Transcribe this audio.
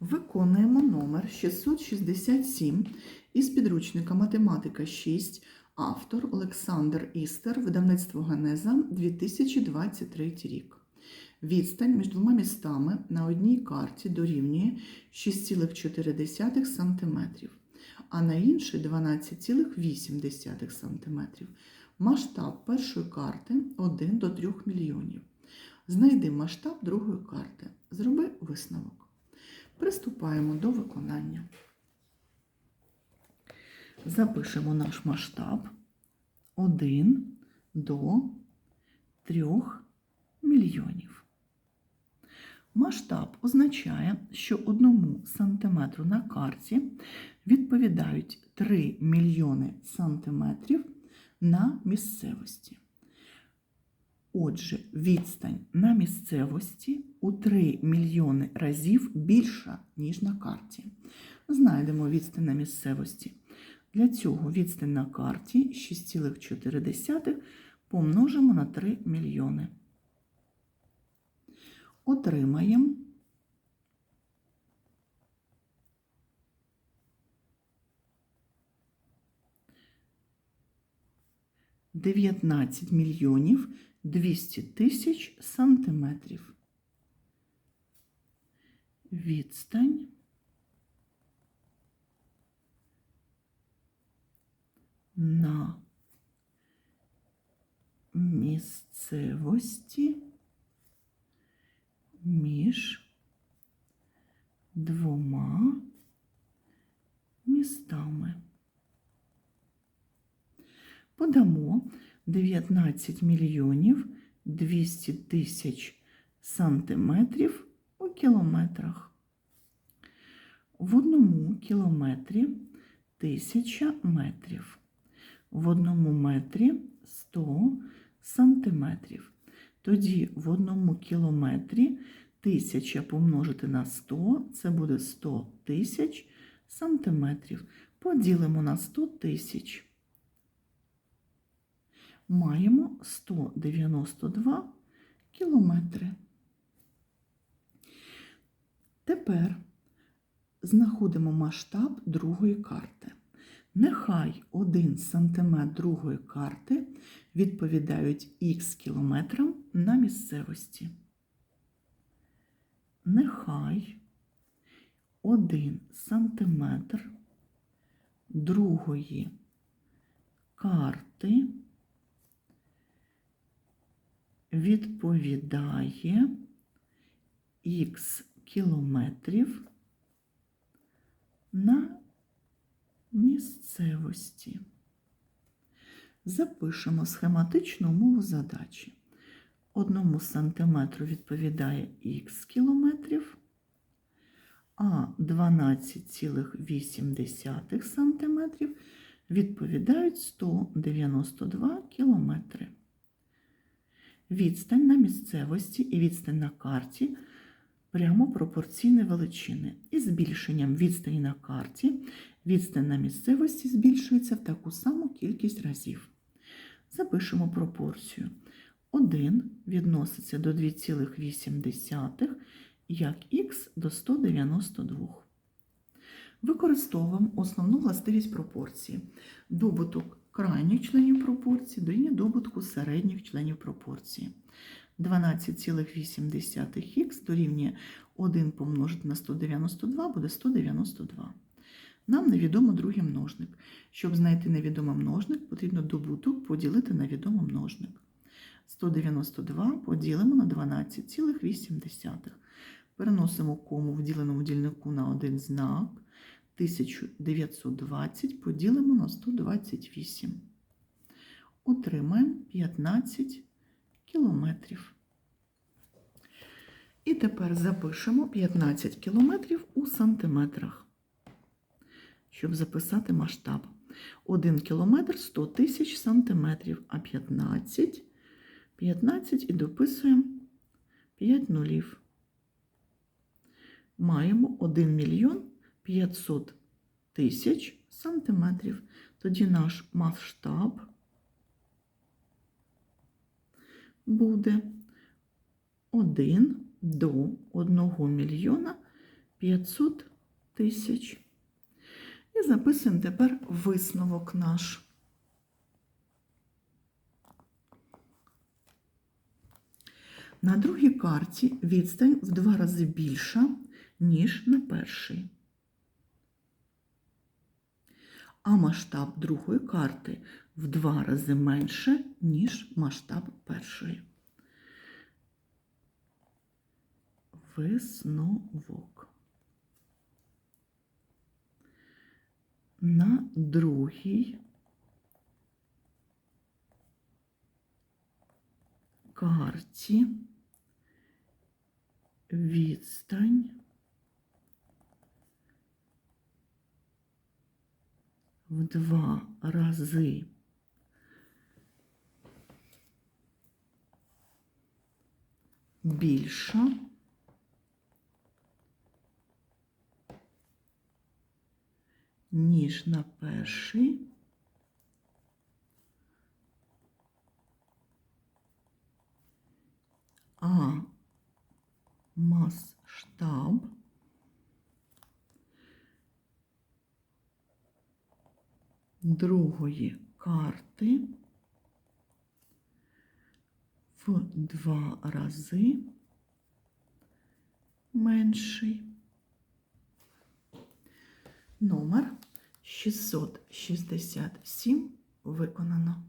Виконуємо номер 667 із підручника Математика 6, автор Олександр Істер, видавництво Генеза 2023 рік. Відстань між двома містами на одній карті дорівнює 6,4 см, а на іншій 12,8 см. Масштаб першої карти 1 до 3 мільйонів. Знайди масштаб другої карти. Зроби висновок. Приступаємо до виконання. Запишемо наш масштаб 1 до 3 мільйонів. Масштаб означає, що одному сантиметру на карті відповідають 3 мільйони сантиметрів на місцевості. Отже, відстань на місцевості у 3 мільйони разів більша, ніж на карті. Знайдемо відстань на місцевості. Для цього відстань на карті 6,4 помножимо на 3 мільйони. Отримаємо дев'ятнадцять мільйонів 200 тисяч сантиметрів. Відстань на місцевості між двома містами. Подамо 19 мільйонів 200 тисяч сантиметрів у кілометрах. В одному кілометрі тисяча метрів. В одному метрі 100 сантиметрів. Тоді в одному кілометрі тисяча помножити на 100 це буде 100 тисяч сантиметрів. Поділимо на 100 тисяч маємо 192 кілометри. Тепер знаходимо масштаб другої карти. Нехай 1 см другої карти відповідають х кілометрам на місцевості. Нехай 1 см другої карти відповідає х кілометрів на місцевості. Запишемо схематичну умову задачі. Одному сантиметру відповідає х кілометрів, а 12,8 сантиметрів відповідають 192 кілометри. Відстань на місцевості і відстань на карті прямо пропорційні величини. І збільшенням відстані на карті відстань на місцевості збільшується в таку саму кількість разів. Запишемо пропорцію. 1 відноситься до 2,8, як х до 192. Використовуємо основну властивість пропорції. Добуток крайніх членів пропорції дорівнює добутку середніх членів пропорції. 12,8х дорівнює 1 помножити на 192 буде 192. Нам невідомо другий множник. Щоб знайти невідомий множник, потрібно добуток поділити на відомий множник. 192 поділимо на 12,8. Переносимо кому в діленому дільнику на один знак. 1920 поділимо на 128. Отримаємо 15 кілометрів. І тепер запишемо 15 кілометрів у сантиметрах, щоб записати масштаб. 1 кілометр 100 тисяч сантиметрів, а 15, 15 і дописуємо 5 нулів. Маємо 1 мільйон 500 тисяч сантиметрів. Тоді наш масштаб буде 1 до 1 мільйона 500 тисяч. І записуємо тепер висновок наш. На другій карті відстань в два рази більша, ніж на першій. А масштаб другої карти в два рази менше, ніж масштаб першої. Висновок. На другій карті відстань в два рази. Більша, ніж на перший. А масштаб другої карти в два рази менший. Номер 667 виконано.